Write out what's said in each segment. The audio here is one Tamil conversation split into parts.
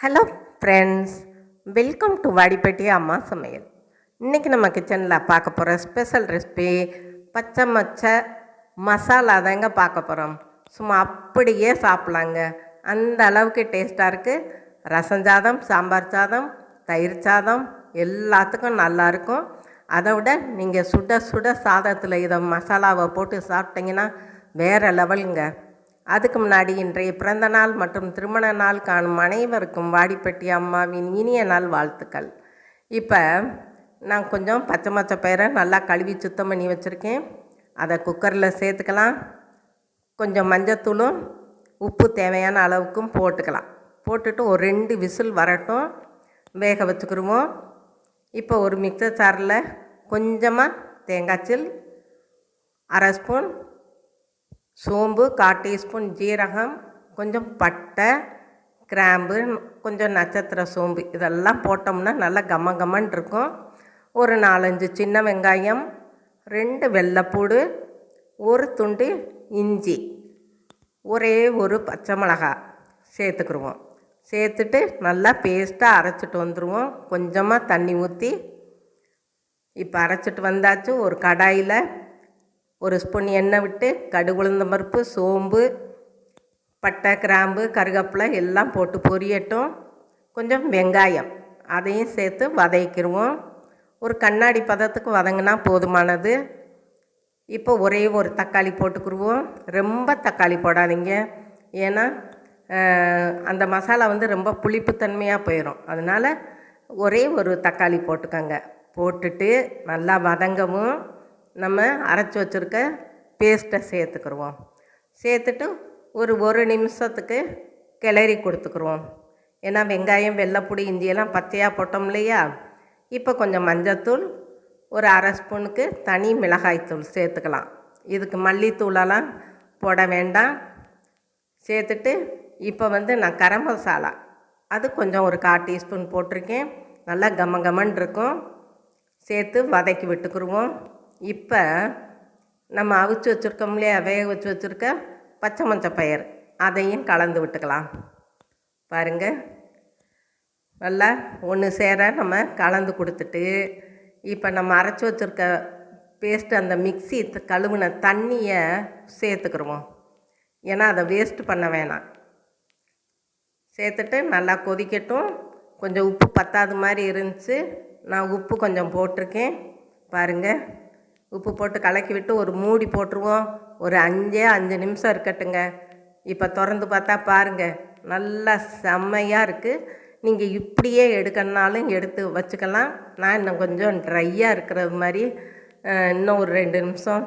Hello friends welcome to Vadipatti அம்மா சமையல் இன்றைக்கி நம்ம கிச்சனில் பார்க்க போகிற ஸ்பெஷல் ரெசிபி பச்சை மச்சை மசாலா தாங்க பார்க்க போகிறோம் சும்மா அப்படியே சாப்பிட்லாங்க. அந்த அளவுக்கு டேஸ்ட்டாக இருக்குது ரசம் சாதம் சாம்பார் சாதம் தயிர் சாதம் எல்லாத்துக்கும் நல்லாயிருக்கும் அதை விட நீங்கள் சுட சுட சாதத்தில் இதை மசாலாவை போட்டு சாப்பிட்டீங்கன்னா வேறு லெவலுங்க அதுக்கு முன்னாடி இன்றைய பிறந்த நாள் மற்றும் திருமண நாள் காணும் அனைவருக்கும் வாடிப்பட்டி அம்மாவின் இனிய நாள் வாழ்த்துக்கள். இப்போ நான் கொஞ்சம் பச்சை மச்சை பயிரை நல்லா கழுவி சுத்தம் பண்ணி வச்சுருக்கேன். அதை குக்கரில் சேர்த்துக்கலாம். கொஞ்சம் மஞ்சத்தூளும் உப்பு தேவையான அளவுக்கும் போட்டுக்கலாம். போட்டுட்டு ஒரு ரெண்டு விசில் வரட்டும். வேக வச்சுக்கிடுவோம் இப்போ ஒரு மிக்சர் சாரில் கொஞ்சமாக தேங்காய்ச்சில் அரை ஸ்பூன் சோம்பு கால் டீஸ்பூன் ஜீரகம் கொஞ்சம் பட்டை கிராம்பு கொஞ்சம் நட்சத்திர சோம்பு இதெல்லாம் போட்டோம்னா நல்லா கம கமன்னு இருக்கும். ஒரு நாலஞ்சு சின்ன வெங்காயம் ரெண்டு வெள்ளைப்பூடு ஒரு துண்டு இஞ்சி ஒரே ஒரு பச்சை மிளகா சேர்த்துக்குருவோம். சேர்த்துட்டு நல்லா பேஸ்ட்டாக அரைச்சிட்டு வந்துடுவோம் கொஞ்சமாக தண்ணி ஊற்றி இப்போ அரைச்சிட்டு வந்தாச்சு ஒரு கடாயில். ஒரு ஸ்பூன் எண்ணெய் விட்டு கடுகு உளுந்த பருப்பு சோம்பு பட்டை கிராம்பு கருவேப்பிலை எல்லாம் போட்டு பொரியட்டும். கொஞ்சம் வெங்காயம் அதையும் சேர்த்து வதக்கிடுவோம். ஒரு கண்ணாடி பதத்துக்கு வதங்கினா போதுமானது. இப்போ ஒரே ஒரு தக்காளி போட்டுக்குருவோம். ரொம்ப தக்காளி போடாதீங்க. ஏன்னா அந்த மசாலா வந்து ரொம்ப புளிப்புத்தன்மையாக போயிடும் அதனால் ஒரே ஒரு தக்காளி போட்டுக்கோங்க. போட்டுட்டு நல்லா வதங்கவும். நம்ம அரைச்சி வச்சுருக்க பேஸ்ட்டை சேர்த்துக்குருவோம். சேர்த்துட்டு ஒரு ஒரு நிமிஷத்துக்கு கிளறி கொடுத்துக்குருவோம். ஏன்னா வெங்காயம் வெள்ளைப்பொடி இஞ்சியெல்லாம் பச்சையாக போட்டோம் இல்லையா? இப்போ கொஞ்சம் மஞ்சத்தூள் ஒரு அரை ஸ்பூனுக்கு தனி மிளகாய்த்தூள் சேர்த்துக்கலாம். இதுக்கு மல்லித்தூளெல்லாம் போட வேண்டாம். சேர்த்துட்டு இப்போ வந்து நான் கரம் மசாலா அது கொஞ்சம் ஒரு கால் டீஸ்பூன் போட்டிருக்கேன். நல்லா கம கமன்னு இருக்கும். சேர்த்து வதக்கி விட்டுக்குருவோம். இப்போ நம்ம அவிச்சு வச்சுருக்கோம் இல்லையா வேக வச்சு வச்சுருக்க பச்சை மஞ்சள் பயிர் அதையும் கலந்து விட்டுக்கலாம். பாருங்கள் நல்லா ஒன்று சேர நம்ம கலந்து கொடுத்துட்டு இப்போ நம்ம அரைச்சி வச்சுருக்க பேஸ்ட் அந்த மிக்ஸி கழுவின தண்ணியை சேர்த்துக்கிடுவோம் ஏன்னா அதை வேஸ்ட் பண்ண வேணாம். சேர்த்துட்டு நல்லா கொதிக்கட்டும். கொஞ்சம் உப்பு பத்தாத மாதிரி இருந்துச்சு. நான் உப்பு கொஞ்சம் போட்டிருக்கேன். பாருங்கள் உப்பு போட்டு கலக்கி விட்டு ஒரு மூடி போட்டுருவோம். ஒரு அஞ்சே அஞ்சு நிமிஷம் இருக்கட்டுங்க. இப்போ திறந்து பார்த்தா பாருங்கள் நல்லா செம்மையாக இருக்குது நீங்கள் இப்படியே எடுக்கணுனாலும் எடுத்து வச்சுக்கலாம். நான் இன்னும் கொஞ்சம் ட்ரையாக இருக்கிறது மாதிரி இன்னும் ஒரு ரெண்டு நிமிஷம்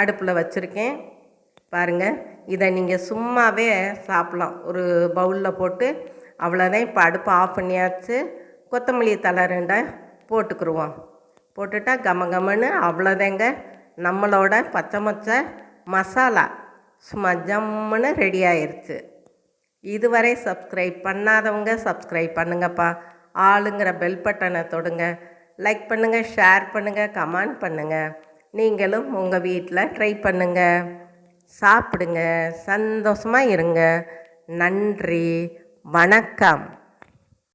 அடுப்பில் வச்சுருக்கேன். பாருங்கள் இதை நீங்கள் சும்மாவே சாப்பிட்லாம். ஒரு பவுலில் போட்டு அவ்வளோதான் இப்போ அடுப்பை ஆஃப் பண்ணியாச்சு. கொத்தமல்லி தலை ரெண்டை போட்டுக்குருவோம். போட்டுட்டா கம கமன்னு அவ்வளோதாங்க. நம்மளோட பச்சை மொச்சை மசாலா சும்மா ஜம்முன்னு ரெடி ஆயிடுச்சு இதுவரை சப்ஸ்கிரைப் பண்ணாதவங்க சப்ஸ்கிரைப் பண்ணுங்கப்பா. ஆளுங்கிற பெல் பட்டனை தொடுங்க. லைக் பண்ணுங்கள் ஷேர் பண்ணுங்கள் கமெண்ட் பண்ணுங்கள் நீங்களும் உங்கள் வீட்டில் ட்ரை பண்ணுங்கள் சாப்பிடுங்க சந்தோஷமாக இருங்க. நன்றி வணக்கம்.